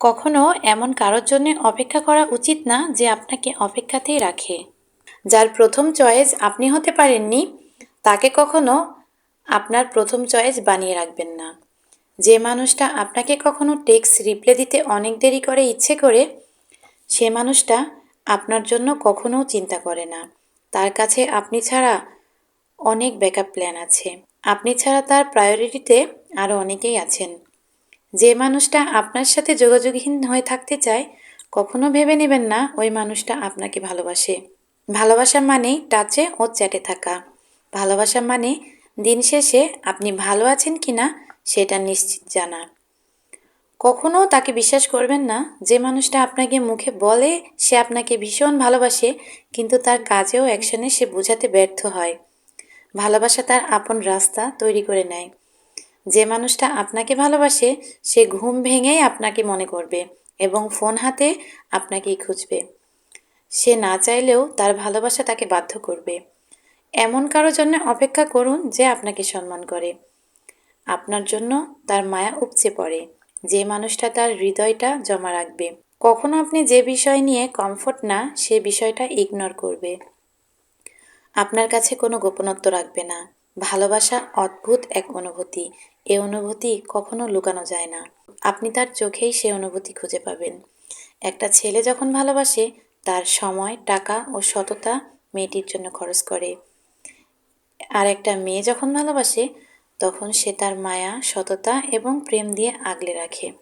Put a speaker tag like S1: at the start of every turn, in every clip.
S1: কখনো এমন কারোর জন্য অপেক্ষা করা উচিত না যে আপনাকে অপেক্ষাতেই রাখে। যার প্রথম চয়েস আপনি হতে পারেননি, তাকে কখনো আপনার প্রথম চয়েস বানিয়ে রাখবেন না। যে মানুষটা আপনাকে কখনো টেক্স রিপ্লে দিতে অনেক দেরি করে ইচ্ছে করে, সে মানুষটা আপনার জন্য কখনো চিন্তা করে না। তার কাছে আপনি ছাড়া অনেক ব্যাকআপ প্ল্যান আছে। আপনি ছাড়া তার প্রায়োরিটিতে আরও অনেকেই আছেন। যে মানুষটা আপনার সাথে যোগাযোগহীন হয়ে থাকতে চায়, কখনো ভেবে নেবেন না ওই মানুষটা আপনাকে ভালোবাসে। ভালোবাসা মানেই টাচে ও চ্যাটে থাকা। ভালোবাসা মানে দিন শেষে আপনি ভালো আছেন কি না সেটা নিশ্চিত জানা। কখনো তাকে বিশ্বাস করবেন না যে মানুষটা আপনাকে মুখে বলে সে আপনাকে ভীষণ ভালোবাসে, কিন্তু তার কাজেও অ্যাকশনে সে বোঝাতে ব্যর্থ হয়। ভালোবাসা তার আপন রাস্তা তৈরি করে নেয়। যে মানুষটা আপনাকে ভালোবাসে, সে ঘুম ভেঙেই আপনাকে মনে করবে এবং ফোন হাতে আপনাকেই খুঁজবে। সে না চাইলেও তার ভালোবাসা তাকে বাধ্য করবে। এমন কারও জন্য অপেক্ষা করুন যে আপনাকে সম্মান করে। আপনার জন্য তার মায়া উপচে পড়ে, যে মানুষটা তার হৃদয়টা জমা রাখবে। কখনো আপনি যে বিষয় নিয়ে কমফোর্ট না, সে বিষয়টা ইগনোর করবে। আপনার কাছে কোনো গোপনত্ব রাখবে না। ভালোবাসা অদ্ভুত এক অনুভূতি। এ অনুভূতি কখনো লুকানো যায় না। আপনি তার চোখেই সে অনুভূতি খুঁজে পাবেন। একটা ছেলে যখন ভালোবাসে, তার সময়, টাকা ও সততা মেয়েটির জন্য খরচ করে। আর একটা মেয়ে যখন ভালোবাসে, তখন সে তার মায়া, সততা এবং প্রেম দিয়ে আগলে রাখে।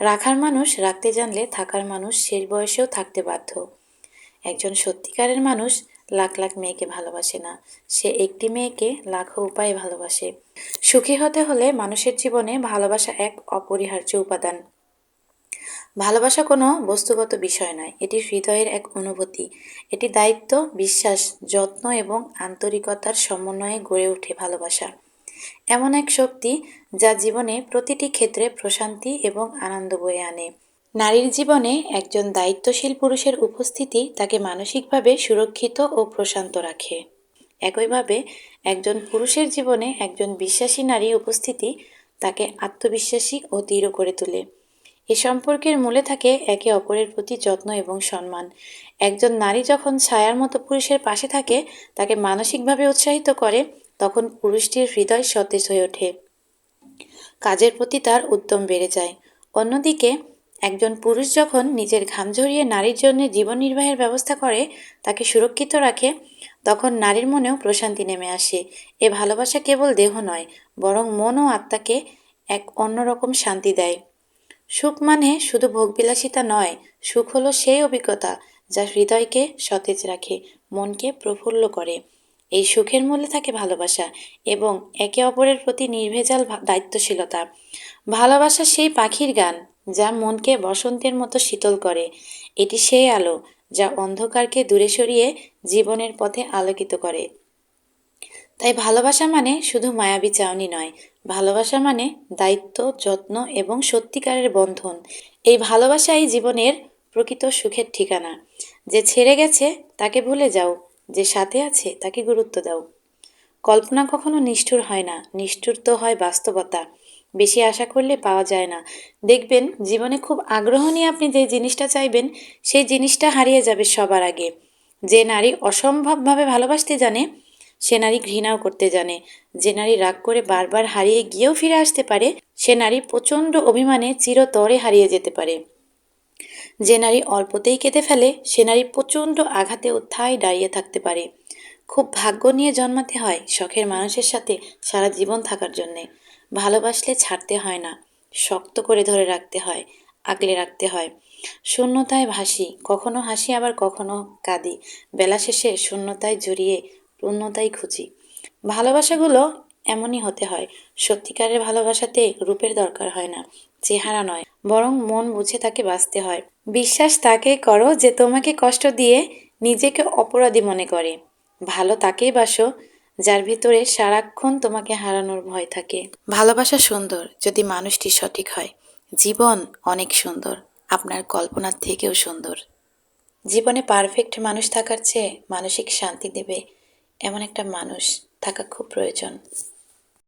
S1: রাখার মানুষ রাখতে জানলে থাকার মানুষ শেষ বয়সেও থাকতে বাধ্য। একজন সত্যিকারের মানুষ লাখ লাখ মেয়েকে ভালোবাসে না। সে একটি মেয়েকে লাখো উপায়ে ভালোবাসে। সুখী হতে হলে মানুষের জীবনে ভালোবাসা এক অপরিহার্য উপাদান। ভালোবাসা কোনো বস্তুগত বিষয় নয়, এটি হৃদয়ের এক অনুভূতি। এটি দায়িত্ব, বিশ্বাস, যত্ন এবং আন্তরিকতার সমন্বয়ে গড়ে ওঠে ভালোবাসা। এমন এক শক্তি যা জীবনে প্রতিটি ক্ষেত্রে প্রশান্তি এবং আনন্দ বয়ে আনে। নারীর জীবনে একজন দায়িত্বশীল পুরুষের উপস্থিতি তাকে মানসিকভাবে সুরক্ষিত ও প্রশান্ত রাখে। একইভাবে, একজন পুরুষের জীবনে একজন বিশ্বাসী নারী উপস্থিতি তাকে আত্মবিশ্বাসী ও দৃঢ় করে তোলে। এ সম্পর্কের মূলে থাকে একে অপরের প্রতি যত্ন এবং সম্মান। একজন নারী যখন ছায়ার মতো পুরুষের পাশে থাকে, তাকে মানসিকভাবে উৎসাহিত করে, তখন পুরুষটির হৃদয় সতেজ হয়ে ওঠে। কাজের প্রতি তার উদ্যম বেড়ে যায়। অন্যদিকে একজন পুরুষ যখন নিজের ঘাম ঝরিয়ে নারীর জন্য জীবন নির্বাহের ব্যবস্থা করে, তাকে সুরক্ষিত রাখে, তখন নারীর মনেও প্রশান্তি নেমে আসে। এ ভালোবাসা কেবল দেহ নয়, বরং মন ও আত্মাকে এক অন্যরকম শান্তি দেয়। সুখ মানে শুধু ভোগবিলাসিতা নয়, সুখ হলো সেই অভিজ্ঞতা যা হৃদয়কে সতেজ রাখে, মনকে প্রফুল্ল করে। এই সুখের মূলে থাকে ভালোবাসা এবং একে অপরের প্রতি নির্ভেজাল দায়িত্বশীলতা। ভালোবাসা সেই পাখির গান যা মনকে বসন্তের মতো শীতল করে। এটি সেই আলো যা অন্ধকারকে দূরে সরিয়ে জীবনের পথে আলোকিত করে। তাই ভালোবাসা মানে শুধু মায়াবী চাওনি নয়, ভালোবাসা মানে দায়িত্ব, যত্ন এবং সত্যিকারের বন্ধন। এই ভালোবাসাই জীবনের প্রকৃত সুখের ঠিকানা। যে ছেড়ে গেছে, তাকে ভুলে যাও। যে সাথে আছে, তাকে গুরুত্ব দাও। কল্পনা কখনো নিষ্ঠুর হয় না, নিষ্ঠুর তো হয় বাস্তবতা। বেশি আশা করলে পাওয়া যায় না। দেখবেন, জীবনে খুব আগ্রহ নিয়ে আপনি যে জিনিসটা চাইবেন, সেই জিনিসটা হারিয়ে যাবে সবার আগে। যে নারী অসম্ভবভাবে ভালোবাসতে জানে, সে নারী ঘৃণাও করতে জানে। যে নারী রাগ করে বারবার হারিয়ে গিয়েও ফিরে আসতে পারে, সে নারী প্রচণ্ড অভিমানে চিরতরে হারিয়ে যেতে পারে। যে নারী অল্পতেই কেঁদে ফেলে, সে নারী প্রচণ্ড আঘাতে থাই দাঁড়িয়ে থাকতে পারে। খুব ভাগ্য নিয়ে জন্মাতে হয় শখের মানুষের সাথে সারা জীবন থাকার জন্যে। ভালোবাসলে ছাড়তে হয় না, শক্ত করে ধরে রাখতে হয়, আগলে রাখতে হয়। শূন্যতায় ভাসি কখনো হাসি আবার কখনো কাঁদি। বেলা শেষে শূন্যতায় জড়িয়ে পূর্ণতাই খুঁজি। ভালোবাসাগুলো এমনই হতে হয়, সত্যিকারের ভালোবাসাতে রূপের দরকার হয় না, চেহারা নয়, বরং মন বুঝে তাকে বাঁচতে হয়। বিশ্বাস তাকে করো যে তোমাকে কষ্ট দিয়ে নিজেকে অপরাধী মনে করে। ভালো তাকেই বাসো যার ভিতরে সারাক্ষণ তোমাকে হারানোর ভয় থাকে। ভালোবাসা সুন্দর যদি মানুষটি সঠিক হয়। জীবন অনেক সুন্দর। আপনার কল্পনার থেকেও সুন্দর। জীবনে পারফেক্ট মানুষ থাকার চেয়ে মানসিক শান্তি দেবে এমন একটা মানুষ থাকা খুব প্রয়োজন।